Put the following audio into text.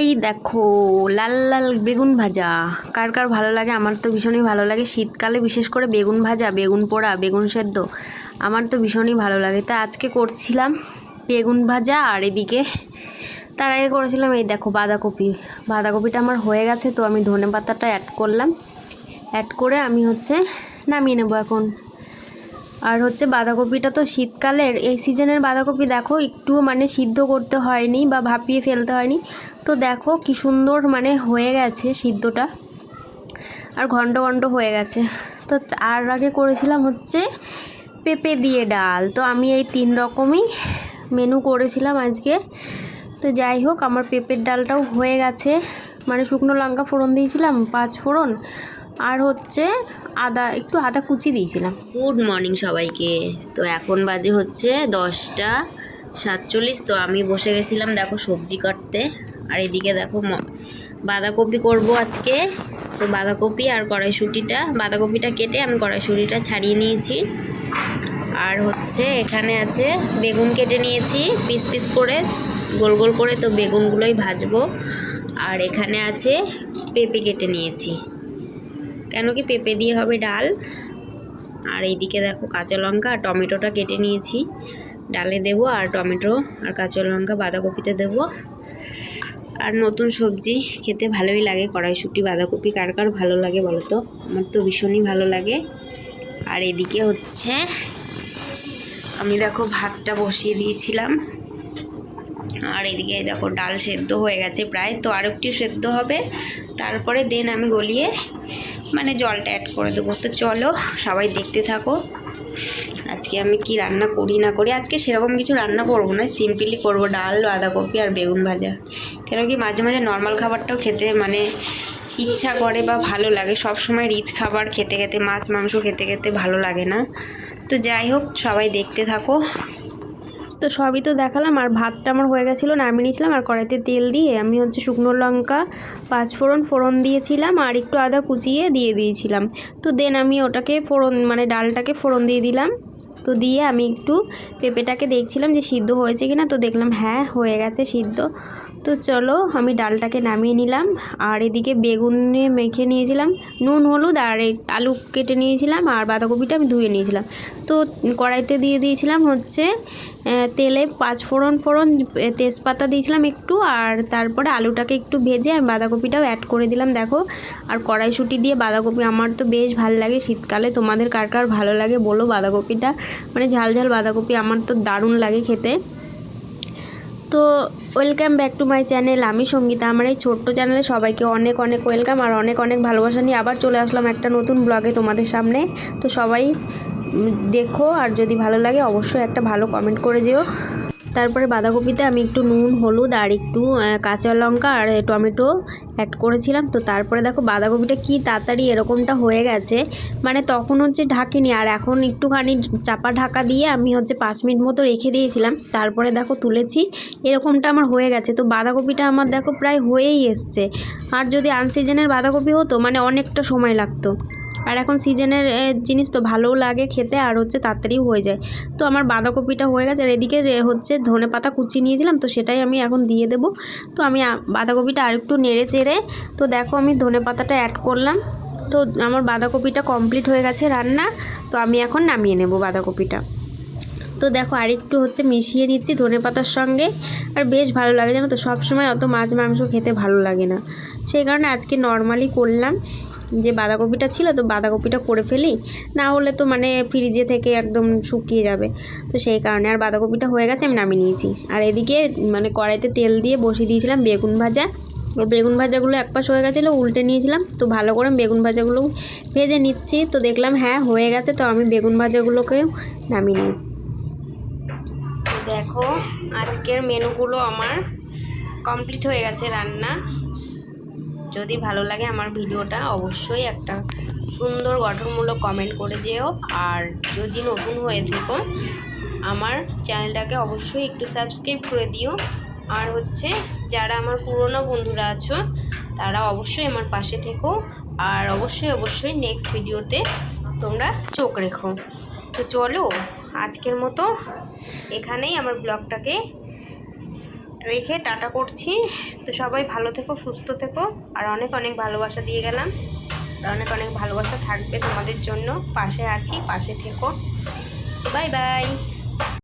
এই দেখো, লাল লাল বেগুন ভাজা। কার কার ভালো লাগে? আমার তো ভীষণই ভালো লাগে। শীতকালে বিশেষ করে বেগুন ভাজা, বেগুন পোড়া, বেগুন সেদ্ধ, আমার তো ভীষণই ভালো লাগে। তা আজকে করছিলাম বেগুন ভাজা আর এদিকে তার আগে করেছিলাম এই দেখো বাঁধাকপি। বাঁধাকপিটা আমার হয়ে গেছে, তো আমি ধনে পাতাটা অ্যাড করলাম। অ্যাড করে আমি হচ্ছে নামিয়ে নেব এখন। আর হচ্ছে বাঁধাকপিটা তো শীতকালের, এই সিজনের বাঁধাকপি দেখো একটু মানে সিদ্ধ করতে হয়নি বা ভাপিয়ে ফেলতে হয়নি। তো দেখো কি সুন্দর মানে হয়ে গেছে সিদ্ধটা। আর ঘন্ট ঘন্ট হয়ে গেছে। তো আর আগে করেছিলাম হচ্ছে পেঁপে দিয়ে ডাল। তো আমি এই তিন রকমই মেনু করেছিলাম আজকে। তো যাই হোক, আমার পেঁপের ডালটাও হয়ে গেছে। মানে শুকনো লঙ্কা ফোড়ন দিয়েছিলাম, পাঁচ ফোড়ন। আর হচ্ছে আদা, একটু আদা কুচি দিয়েছিলাম। গুড মর্নিং সবাইকে। তো এখন বাজে হচ্ছে দশটা সাতচল্লিশ। তো আমি বসে গেছিলাম দেখো সবজি কাটতে। আর এদিকে দেখো বাঁধাকপি করব আজকে। তো বাঁধাকপি আর কড়াইশুঁটিটা, বাঁধাকপিটা কেটে আমি কড়াইশুঁটিটা ছাড়িয়ে নিয়েছি। আর হচ্ছে এখানে আছে বেগুন কেটে নিয়েছি, পিস পিস করে, গোল গোল করে। তো বেগুনগুলোই ভাজবো। আর এখানে আছে পেঁপে কেটে নিয়েছি। কেন কি পেঁপে দিয়ে হবে ডাল? আর এইদিকে দেখো কাঁচা লঙ্কা আর টমেটোটা কেটে নিয়েছি। ডালে দেবো আর টমেটো আর কাঁচা লঙ্কা, বাঁধাকপিতে দেবো। আর নতুন সবজি খেতে ভালোই লাগে, কড়াইশুঁটি, বাঁধাকপি কার কার ভালো লাগে বলো তো আমার তো ভীষণই ভালো লাগে। আর এদিকে হচ্ছে, আমি দেখো ভাতটা বসিয়ে দিয়েছিলাম। আর এদিকে দেখো ডাল সেদ্ধ হয়ে গেছে প্রায়। তো আর একটু সেদ্ধ হবে, তারপরে দেন আমি গলিয়ে মানে জলটা অ্যাড করে দেবো। তো চলো সবাই দেখতে থাকো। আজকে আমি কি রান্না করি না করি? আজকে সেরকম কিছু রান্না করব না সিম্পলি করব ডাল, বাঁধাকপি আর বেগুন ভাজা। কেন কি মাঝে মাঝে নর্মাল খাবারটাও খেতে মানে ইচ্ছা করে বা ভালো লাগে। সব সময় রিচ খাবার খেতে খেতে, মাছ, মাংস খেতে খেতে ভালো লাগে না। তো যাই হোক, সবাই দেখতে থাকো। তো সবই তো দেখালাম, আর ভাতটা আমার হয়ে গেছিল, নামিয়ে নিয়েছিলাম, আর কড়াইতে তেল দিয়ে আমি হচ্ছে শুকনো লঙ্কা পাঁচ ফোড়ন ফোড়ন দিয়েছিলাম, আর একটু আদা কুচিয়ে দিয়ে দিয়েছিলাম। তো দেন আমি ওটাকে ফোড়ন মানে ডালটাকে ফোড়ন দিয়ে দিলাম। তো দিয়ে আমি একটু পেঁপেটাকে দেখছিলাম যে সিদ্ধ হয়েছে কিনা, তো দেখলাম হ্যাঁ হয়ে গেছে সিদ্ধ। তো চলো আমি ডালটাকে নামিয়ে নিলাম, আর এদিকে বেগুনে মেখে নিয়েছিলাম, নুন, হলুদ, আর আলু কেটে নিয়েছিলাম, আর বাঁধাকপিটা আমি ধুয়ে নিয়েছিলাম। তো কড়াইতে দিয়ে দিয়েছিলাম হচ্ছে তেলে পাঁচ ফোড়ন ফোড়ন তেজপাতা দিয়েছিলাম একটু, আর তারপরে আলুটাকে একটু ভেজে আর বাঁধাকপিটাও অ্যাড করে দিলাম, দেখো। আর কড়াইশুঁটি দিয়ে বাঁধাকপি আমার তো বেশ ভালো লাগে, শীতকালে তোমাদের কার কার ভালো লাগে বলো বাঁধাকপিটা? মানে ঝাল ঝাল বাঁধাকপি আমার তো দারুণ লাগে খেতে। তো welcome back to my channel আমি সঙ্গীতা। আমার এই ছোট্ট চ্যানেলে সবাইকে অনেক অনেক ওয়েলকাম আর অনেক অনেক ভালোবাসা নিয়ে আবার চলে আসলাম একটা নতুন ব্লগে তোমাদের সামনে। তো সবাই দেখো, আর যদি ভালো লাগে অবশ্যই একটা ভালো কমেন্ট করে যেও। তারপরে বাঁধাকপিতে আমি একটু নুন, হলুদ আর একটু কাঁচা লঙ্কা আর টমেটো অ্যাড করেছিলাম। তো তারপরে দেখো বাঁধাকপিটা কি তাড়াতাড়ি এরকমটা হয়ে গেছে। মানে তখন হচ্ছে ঢাকিনি, আর এখন একটুখানি চাপা ঢাকা দিয়ে আমি হচ্ছে পাঁচ মিনিট মতো রেখে দিয়েছিলাম। তারপরে দেখো তুলেছি, এরকমটা আমার হয়ে গেছে। তো বাঁধাকপিটা আমার দেখো প্রায় হয়েই এসছে। আর যদি আনসিজনের বাঁধাকপি হতো মানে অনেকটা সময় লাগতো। আর এখন সিজনের জিনিস তো ভালোও লাগে খেতে আর হচ্ছে তাড়াতাড়িও হয়ে যায়। তো আমার বাঁধাকপিটা হয়ে গেছে আর এদিকে হচ্ছে ধনে পাতা কুচি নিয়েছিলাম, তো সেটাই আমি এখন দিয়ে দেবো। তো আমি বাঁধাকপিটা আর একটু নেড়ে চেড়ে, তো দেখো আমি ধনে পাতাটা অ্যাড করলাম। তো আমার বাঁধাকপিটা কমপ্লিট হয়ে গেছে রান্না, তো আমি এখন নামিয়ে নেব বাঁধাকপিটা। তো দেখো আরেকটু হচ্ছে মিশিয়ে নিচ্ছি ধনে পাতার সঙ্গে। আর বেশ ভালো লাগে জানো তো, সবসময় অত মাছ মাংস খেতে ভালো লাগে না। সেই কারণে আজকে নর্মালি করলাম। যে বাঁধাকপিটা ছিল তো বাঁধাকপিটা করে ফেলি, না হলে তো মানে ফ্রিজে থেকে একদম শুকিয়ে যাবে। তো সেই কারণে আর বাঁধাকপিটা হয়ে গেছে, আমি নামিয়ে নিয়েছি। আর এদিকে মানে কড়াইতে তেল দিয়ে বসিয়ে দিয়েছিলাম বেগুন ভাজা। ও বেগুন ভাজাগুলো এক পাশ হয়ে গেছিল, উল্টে নিয়েছিলাম। তো ভালো করে বেগুন ভাজাগুলো ভেজে নিচ্ছি। তো দেখলাম হ্যাঁ হয়ে গেছে। তো আমি বেগুন ভাজাগুলোকেও নামিয়ে নিয়েছি। দেখো, আজকের মেনুগুলো আমার কমপ্লিট হয়ে গেছে রান্না। যদি ভালো লাগে আমার ভিডিওটা, অবশ্যই একটা সুন্দর গঠনমূলক কমেন্ট করে যেও। আর যদি নতুন হয়ে থেকো, আমার চ্যানেলটাকে অবশ্যই একটু সাবস্ক্রাইব করে দিও। আর হচ্ছে, যারা আমার পুরনো বন্ধুরা আছো, তারা অবশ্যই আমার পাশে থেকো। আর অবশ্যই অবশ্যই নেক্সট ভিডিওতে তোমরা চোখ রেখো। তো চলো, আজকের মতো এখানেই আমার ব্লগটাকে রেখে টাটা করছি। তো সবাই ভালো থেকো, সুস্থ থেকো। আর অনেক অনেক ভালোবাসা দিয়ে গেলাম। আর অনেক অনেক ভালোবাসা থাকবে তোমাদের জন্য। পাশে আছি, পাশে থেকো। Bye bye.